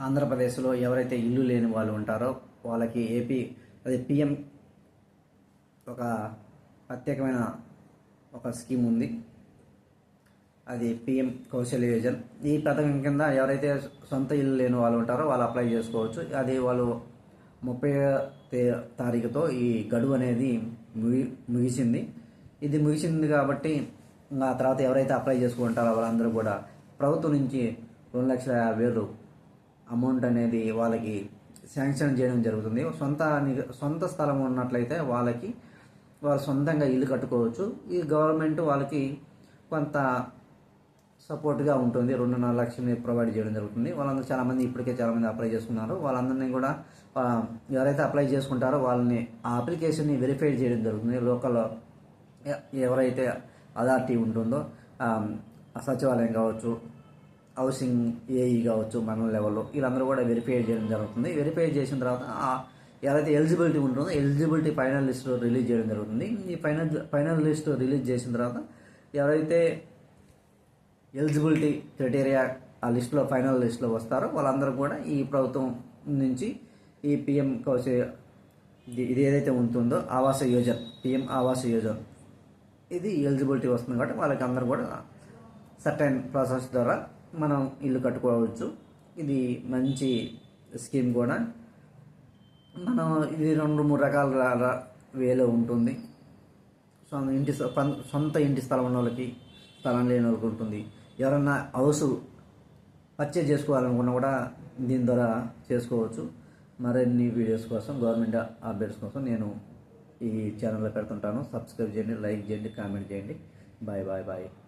ఆంధ్రప్రదేశ్లో ఎవరైతే ఇల్లు లేని వాళ్ళు ఉంటారో వాళ్ళకి ఏపీ అది పిఎం ఒక ప్రత్యేకమైన ఒక స్కీమ్ ఉంది. అది పిఎం కౌశల్య యోజన. ఈ పథకం కింద ఎవరైతే సొంత ఇల్లు లేని వాళ్ళు ఉంటారో వాళ్ళు అప్లై చేసుకోవచ్చు. అది వాళ్ళు ముప్పై తే- తారీఖుతో ఈ గడువు అనేది ముగి ముగిసింది. ఇది ముగిసింది కాబట్టి ఆ తర్వాత ఎవరైతే అప్లై చేసుకుంటారో వాళ్ళందరూ కూడా ప్రభుత్వం నుంచి రెండు లక్షల యాభై వేలు అమౌంట్ అనేది వాళ్ళకి శాంక్షన్ చేయడం జరుగుతుంది. సొంత సొంత స్థలం ఉన్నట్లయితే వాళ్ళకి వాళ్ళు సొంతంగా ఇల్లు కట్టుకోవచ్చు. ఈ గవర్నమెంట్ వాళ్ళకి కొంత సపోర్ట్గా ఉంటుంది. రెండున్నర లక్షలు ప్రొవైడ్ చేయడం జరుగుతుంది. వాళ్ళందరూ చాలామంది ఇప్పటికే చాలామంది అప్లై చేసుకున్నారు. వాళ్ళందరినీ కూడా ఎవరైతే అప్లై చేసుకుంటారో వాళ్ళని ఆ అప్లికేషన్ని వెరిఫై చేయడం జరుగుతుంది. లోకల్ ఎవరైతే అథారిటీ ఉంటుందో సచివాలయం కావచ్చు హౌసింగ్ ఏఈ కావచ్చు మండల లెవెల్లో వీళ్ళందరూ కూడా వెరిఫై చేయడం జరుగుతుంది. వెరిఫై చేసిన తర్వాత ఆ ఎలిజిబిలిటీ ఉంటుందో ఎలిజిబిలిటీ ఫైనల్ లిస్ట్ రిలీజ్ చేయడం జరుగుతుంది. ఈ ఫైనల్ ఫైనల్ లిస్ట్ రిలీజ్ చేసిన తర్వాత ఎవరైతే ఎలిజిబిలిటీ క్రైటీరియా ఆ లిస్టులో ఫైనల్ లిస్టులో వస్తారో వాళ్ళందరూ కూడా ఈ ప్రభుత్వం నుంచి ఈ పిఎం కౌశ ఇది ఇది ఏదైతే ఉంటుందో ఆవాస యోజన పిఎం ఆవాస యోజన ఇది ఎలిజిబిలిటీ వస్తుంది కాబట్టి వాళ్ళకి అందరూ కూడా సర్టైన్ ప్రాసెస్ ద్వారా మనం ఇల్లు కట్టుకోవచ్చు. ఇది మంచి స్కీమ్ కూడా. మనం ఇది రెండు మూడు రకాల వేలో ఉంటుంది. సొంత ఇంటి సొంత ఇంటి స్థలం ఉన్న వాళ్ళకి స్థలం లేని వాళ్ళకి ఉంటుంది. ఎవరన్నా హౌస్ పర్చేజ్ చేసుకోవాలనుకున్నా కూడా దీని ద్వారా చేసుకోవచ్చు. మరిన్ని వీడియోస్ కోసం గవర్నమెంట్ అప్డేట్స్ కోసం నేను ఈ ఛానల్లో పెడుతుంటాను. సబ్స్క్రైబ్ చేయండి లైక్ చేయండి కామెంట్ చేయండి. Bye bye bye